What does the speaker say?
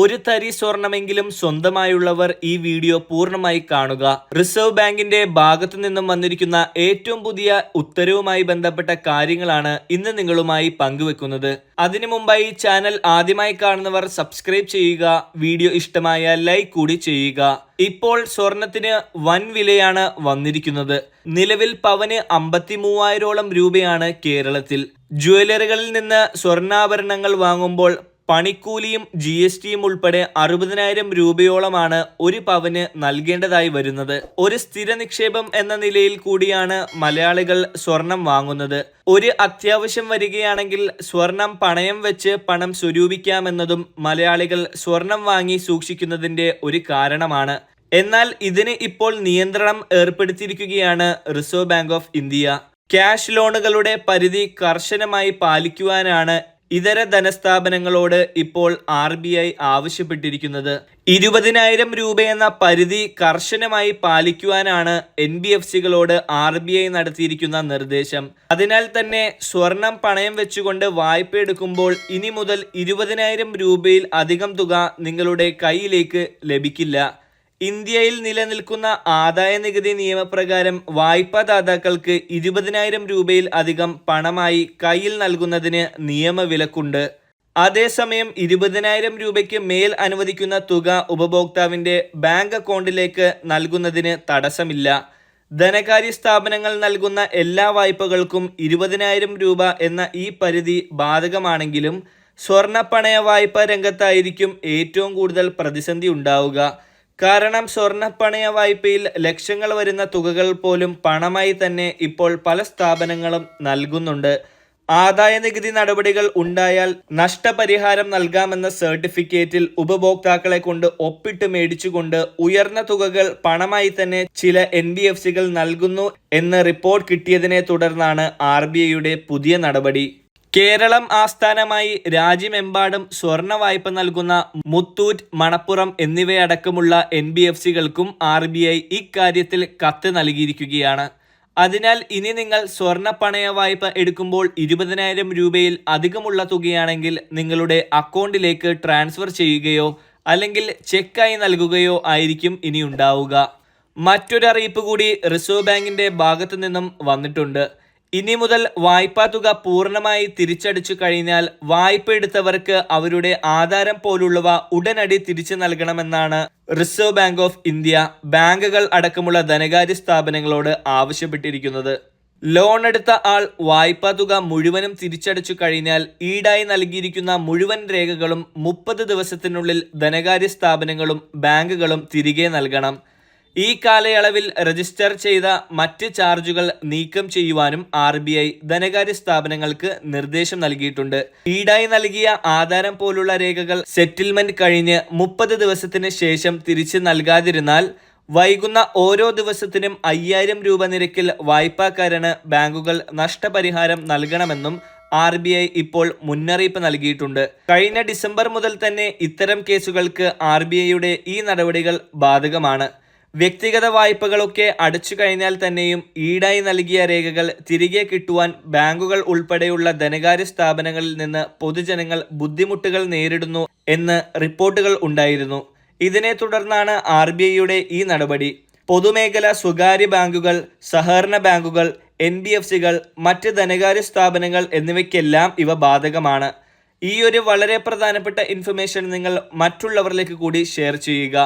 ഒരു തരി സ്വർണമെങ്കിലും സ്വന്തമായുള്ളവർ ഈ വീഡിയോ പൂർണമായി കാണുക. റിസർവ് ബാങ്കിന്റെ ഭാഗത്തു നിന്നും വന്നിരിക്കുന്ന ഏറ്റവും പുതിയ ഉത്തരവുമായി ബന്ധപ്പെട്ട കാര്യങ്ങളാണ് ഇന്ന് നിങ്ങളുമായി പങ്കുവെക്കുന്നത്. അതിനു മുമ്പായി ചാനൽ ആദ്യമായി കാണുന്നവർ സബ്സ്ക്രൈബ് ചെയ്യുക വീഡിയോ ഇഷ്ടമായ ലൈക്ക് കൂടി ചെയ്യുക. ഇപ്പോൾ സ്വർണത്തിന് വൻ വിലയാണ് വന്നിരിക്കുന്നത്. നിലവിൽ പവന് അമ്പത്തി മൂവായിരോളം രൂപയാണ് കേരളത്തിൽ. ജുവലറികളിൽ നിന്ന് സ്വർണാഭരണങ്ങൾ വാങ്ങുമ്പോൾ പണിക്കൂലിയും ജി എസ് ടിയും ഉൾപ്പെടെ അറുപതിനായിരം രൂപയോളമാണ് ഒരു പവന് നൽകേണ്ടതായി വരുന്നത്. ഒരു സ്ഥിര നിക്ഷേപം എന്ന നിലയിൽ കൂടിയാണ് മലയാളികൾ സ്വർണം വാങ്ങുന്നത്. ഒരു അത്യാവശ്യം വരികയാണെങ്കിൽ സ്വർണം പണയം വെച്ച് പണം സ്വരൂപിക്കാമെന്നതും മലയാളികൾ സ്വർണം വാങ്ങി സൂക്ഷിക്കുന്നതിന്റെ ഒരു കാരണമാണ്. എന്നാൽ ഇതിന് ഇപ്പോൾ നിയന്ത്രണം ഏർപ്പെടുത്തിയിരിക്കുകയാണ് Reserve Bank of India cash ലോണുകളുടെ പരിധി കർശനമായി പാലിക്കുവാനാണ് ഇതര ധനസ്ഥാപനങ്ങളോട് ഇപ്പോൾ ആർ ബി ഐ ആവശ്യപ്പെട്ടിരിക്കുന്നത്. ഇരുപതിനായിരം രൂപയെന്ന പരിധി കർശനമായി പാലിക്കുവാനാണ് എൻ ബി എഫ് സികളോട് ആർ ബി ഐ നടത്തിയിരിക്കുന്ന നിർദ്ദേശം. അതിനാൽ തന്നെ സ്വർണം പണയം വെച്ചുകൊണ്ട് വായ്പ എടുക്കുമ്പോൾ ഇനി മുതൽ ഇരുപതിനായിരം രൂപയിൽ അധികം തുക നിങ്ങളുടെ കയ്യിലേക്ക് ലഭിക്കില്ല. ഇന്ത്യയിൽ നിലനിൽക്കുന്ന ആദായ നികുതി നിയമപ്രകാരം വായ്പാദാതാക്കൾക്ക് ഇരുപതിനായിരം രൂപയിൽ അധികം പണമായി കയ്യിൽ നൽകുന്നതിന് നിയമവിലക്കുണ്ട്. അതേസമയം ഇരുപതിനായിരം രൂപയ്ക്ക് മേൽ അനുവദിക്കുന്ന തുക ഉപഭോക്താവിന്റെ ബാങ്ക് അക്കൗണ്ടിലേക്ക് നൽകുന്നതിന് തടസ്സമില്ല. ധനകാര്യ സ്ഥാപനങ്ങൾ നൽകുന്ന എല്ലാ വായ്പകൾക്കും ഇരുപതിനായിരം രൂപ എന്ന ഈ പരിധി ബാധകമാണെങ്കിലും സ്വർണ പണയ വായ്പ രംഗത്തായിരിക്കും ഏറ്റവും കൂടുതൽ പ്രതിസന്ധി ഉണ്ടാവുക. കാരണം സ്വർണപ്പണയ വായ്പയിൽ ലക്ഷങ്ങൾ വരുന്ന തുകകൾ പോലും പണമായി തന്നെ ഇപ്പോൾ പല സ്ഥാപനങ്ങളും നൽകുന്നുണ്ട്. ആദായ നികുതി നടപടികൾ ഉണ്ടായാൽ നഷ്ടപരിഹാരം നൽകാമെന്ന സർട്ടിഫിക്കറ്റിൽ ഉപഭോക്താക്കളെ കൊണ്ട് ഒപ്പിട്ട് മേടിച്ചുകൊണ്ട് ഉയർന്ന തുകകൾ പണമായി തന്നെ ചില എൻ ബി എഫ് സികൾ നൽകുന്നു എന്ന് റിപ്പോർട്ട് കിട്ടിയതിനെ തുടർന്നാണ് ആർ ബി ഐയുടെ പുതിയ നടപടി. കേരളം ആസ്ഥാനമായി രാജ്യമെമ്പാടും സ്വർണ വായ്പ നൽകുന്ന മുത്തൂറ്റ് മണപ്പുറം എന്നിവയടക്കമുള്ള എൻ ബി എഫ് സികൾക്കും ആർ ബി ഐ ഇക്കാര്യത്തിൽ കത്ത് നൽകിയിരിക്കുകയാണ്. അതിനാൽ ഇനി നിങ്ങൾ സ്വർണ പണയ വായ്പ എടുക്കുമ്പോൾ ഇരുപതിനായിരം രൂപയിൽ അധികമുള്ള തുകയാണെങ്കിൽ നിങ്ങളുടെ അക്കൗണ്ടിലേക്ക് ട്രാൻസ്ഫർ ചെയ്യുകയോ അല്ലെങ്കിൽ ചെക്കായി നൽകുകയോ ആയിരിക്കും ഇനി ഉണ്ടാവുക. മറ്റൊരറിയിപ്പ് കൂടി റിസർവ് ബാങ്കിന്റെ ഭാഗത്തു നിന്നും വന്നിട്ടുണ്ട്. ഇനി മുതൽ വായ്പാ തുക പൂർണമായി തിരിച്ചടിച്ചു കഴിഞ്ഞാൽ വായ്പ എടുത്തവർക്ക് അവരുടെ ആധാരം പോലുള്ളവ ഉടനടി തിരിച്ചു നൽകണമെന്നാണ് റിസർവ് ബാങ്ക് ഓഫ് ഇന്ത്യ ബാങ്കുകൾ അടക്കമുള്ള ധനകാര്യ സ്ഥാപനങ്ങളോട് ആവശ്യപ്പെട്ടിരിക്കുന്നത്. ലോൺ എടുത്ത ആൾ വായ്പാ തുക മുഴുവനും തിരിച്ചടച്ചു കഴിഞ്ഞാൽ ഈടായി നൽകിയിരിക്കുന്ന മുഴുവൻ രേഖകളും മുപ്പത് ദിവസത്തിനുള്ളിൽ ധനകാര്യ സ്ഥാപനങ്ങളും ബാങ്കുകളും തിരികെ നൽകണം. ഈ കാലയളവിൽ രജിസ്റ്റർ ചെയ്ത മറ്റ് ചാർജുകൾ നീക്കം ചെയ്യുവാനും ആർ ബി ഐ ധനകാര്യ സ്ഥാപനങ്ങൾക്ക് നിർദ്ദേശം നൽകിയിട്ടുണ്ട്. ഈടായി നൽകിയ ആധാരം പോലുള്ള രേഖകൾ സെറ്റിൽമെന്റ് കഴിഞ്ഞ് മുപ്പത് ദിവസത്തിന് ശേഷം തിരിച്ചു നൽകാതിരുന്നാൽ വൈകുന്ന ഓരോ ദിവസത്തിനും അയ്യായിരം രൂപ നിരക്കിൽ വായ്പാക്കാരന് ബാങ്കുകൾ നഷ്ടപരിഹാരം നൽകണമെന്നും ആർ ബി ഐ ഇപ്പോൾ മുന്നറിയിപ്പ് നൽകിയിട്ടുണ്ട്. കഴിഞ്ഞ ഡിസംബർ മുതൽ തന്നെ ഇത്തരം കേസുകൾക്ക് ആർ ബി ഐയുടെ ഈ നടപടികൾ ബാധകമാണ്. വ്യക്തിഗത വായ്പകളൊക്കെ അടച്ചു കഴിഞ്ഞാൽ തന്നെയും ഈടായി നൽകിയ രേഖകൾ തിരികെ കിട്ടുവാൻ ബാങ്കുകൾ ഉൾപ്പെടെയുള്ള ധനകാര്യ സ്ഥാപനങ്ങളിൽ നിന്ന് പൊതുജനങ്ങൾ ബുദ്ധിമുട്ടുകൾ നേരിടുന്നു എന്ന് റിപ്പോർട്ടുകൾ ഉണ്ടായിരുന്നു. ഇതിനെ തുടർന്നാണ് ആർ ബി ഐയുടെ ഈ നടപടി. പൊതുമേഖല സ്വകാര്യ ബാങ്കുകൾ സഹകരണ ബാങ്കുകൾ എൻ ബി എഫ് സികൾ മറ്റ് ധനകാര്യ സ്ഥാപനങ്ങൾ എന്നിവയ്ക്കെല്ലാം ഇവ ബാധകമാണ്. ഈ ഒരു വളരെ പ്രധാനപ്പെട്ട ഇൻഫർമേഷൻ നിങ്ങൾ മറ്റുള്ളവരിലേക്ക് കൂടി ഷെയർ ചെയ്യുക.